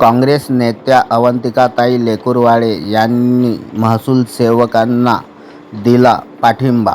काँग्रेस नेत्या अवंतिकाताई लेकुरवाडे यांनी महसूल सेवकांना दिला पाठिंबा.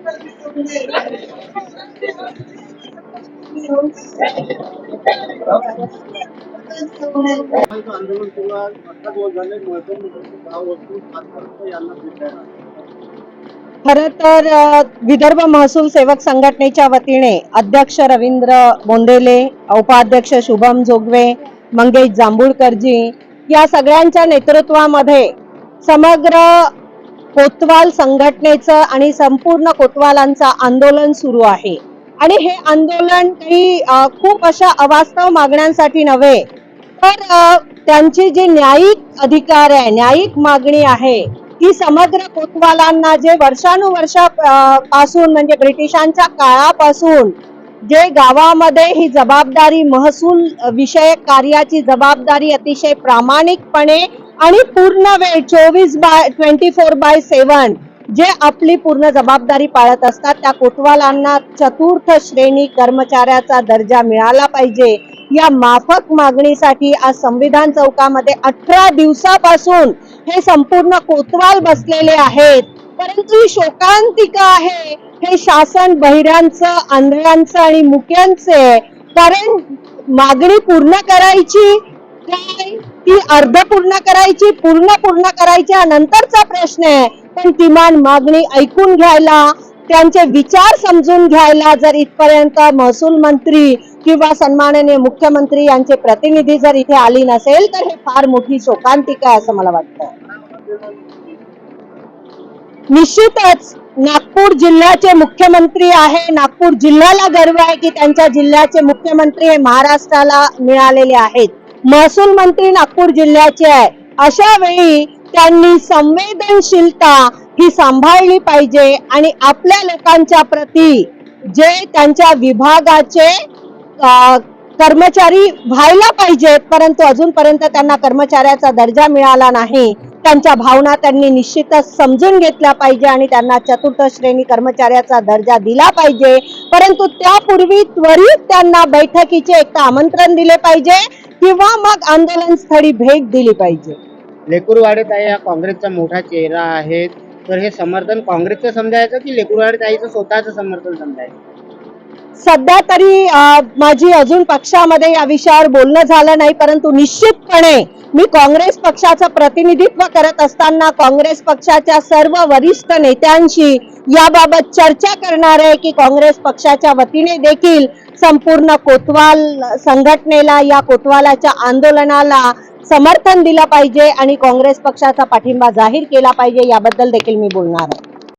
अठरा झाले खर तर विदर्भ महसूल सेवक संघटनेच्या वतीने अध्यक्ष रवींद्र बोंदेले उपाध्यक्ष शुभम जोगवे मंगेश जांभूळकरजी या सगळ्यांच्या नेतृत्वामध्ये समग्र कोतवाल संघटनेचं आणि संपूर्ण कोतवालांचं आंदोलन सुरू आहे. आणि हे आंदोलन काही खूप अशा अवास्तव मागण्यांसाठी नव्हे तर त्यांची जी न्यायिक अधिकार आहे न्यायिक मागणी आहे ती समग्र कोतवालांना जे वर्षानुवर्षा पासून म्हणजे ब्रिटिशांच्या काळापासून जे गावामध्ये ही जबाबदारी महसूल विषयक कार्याची जबाबदारी अतिशय प्रामाणिकपणे आणि पूर्ण वेळ चोवीस by twenty four by seven जे आपली पूर्ण जबाबदारी पाळत असतात त्या कोतवालांना चतुर्थ श्रेणी कर्मचाऱ्याचा दर्जा मिळाला पाहिजे. या माफक मागणीसाठी आज संविधान चौकामध्ये अठरा दिवसापासून हे संपूर्ण कोतवाल बसलेले आहेत. परंतु ही शोकांतिका आहे. हे शासन बहिऱ्यांचं आंधळ्यांचं आणि मुक्यांचं आहे. कारण मागणी पूर्ण करायची ती अर्ध पूर्ण करायची पूर्ण पूर्ण करायची हा नंतरचा प्रश्न आहे. पण किमान मागणी ऐकून घ्यायला त्यांचे विचार समजून घ्यायला जर इथपर्यंत महसूल मंत्री किंवा सन्माननीय मुख्यमंत्री यांचे प्रतिनिधी जर इथे आली नसेल तर हे फार मोठी शोकांतिका आहे असं मला वाटतं. निश्चितच नागपूर जिल्ह्याचे मुख्यमंत्री आहे. नागपूर जिल्ह्याला गर्व आहे की त्यांच्या जिल्ह्याचे मुख्यमंत्री हे महाराष्ट्राला मिळालेले आहेत. महसूल मंत्री नागपूर जिल्ह्याचे आहे. अशा वेळी त्यांनी संवेदनशीलता ही सांभाळली पाहिजे आणि आपल्या लोकांच्या प्रती जे त्यांच्या विभागाचे कर्मचारी व्हायला पाहिजेत परंतु अजूनपर्यंत त्यांना कर्मचाऱ्याचा दर्जा मिळाला नाही. त्यांच्या भावना त्यांनी निश्चितच समजून घेतल्या पाहिजे आणि त्यांना चतुर्थ श्रेणी कर्मचाऱ्याचा दर्जा दिला पाहिजे. परंतु त्यापूर्वी त्वरित त्यांना बैठकीचे एक आमंत्रण दिले पाहिजे किंवा मग आंदोलन स्थळी भेट दिली पाहिजे. लेकुरवाडे ताई हा काँग्रेसचा मोठा चेहरा आहे तर हे समर्थन काँग्रेसचं समजायचं की लेकुरवाडे ताईचं स्वतःचं समर्थन समजायचं? सध्या तरी अ, माझी अजून पक्षामध्ये या विषयावर बोलणं झालं नाही परंतु निश्चितपणे मी काँग्रेस पक्षाचं प्रतिनिधित्व करत असताना काँग्रेस पक्षाच्या सर्व वरिष्ठ नेत्यांशी याबाबत चर्चा करणार आहे की काँग्रेस पक्षाच्या वतीने देखील संपूर्ण कोतवाल संघटनेला या कोतवालाच्या आंदोलनाला समर्थन दिलं पाहिजे आणि काँग्रेस पक्षाचा पाठिंबा जाहीर केला पाहिजे याबद्दल देखील मी बोलणार आहे.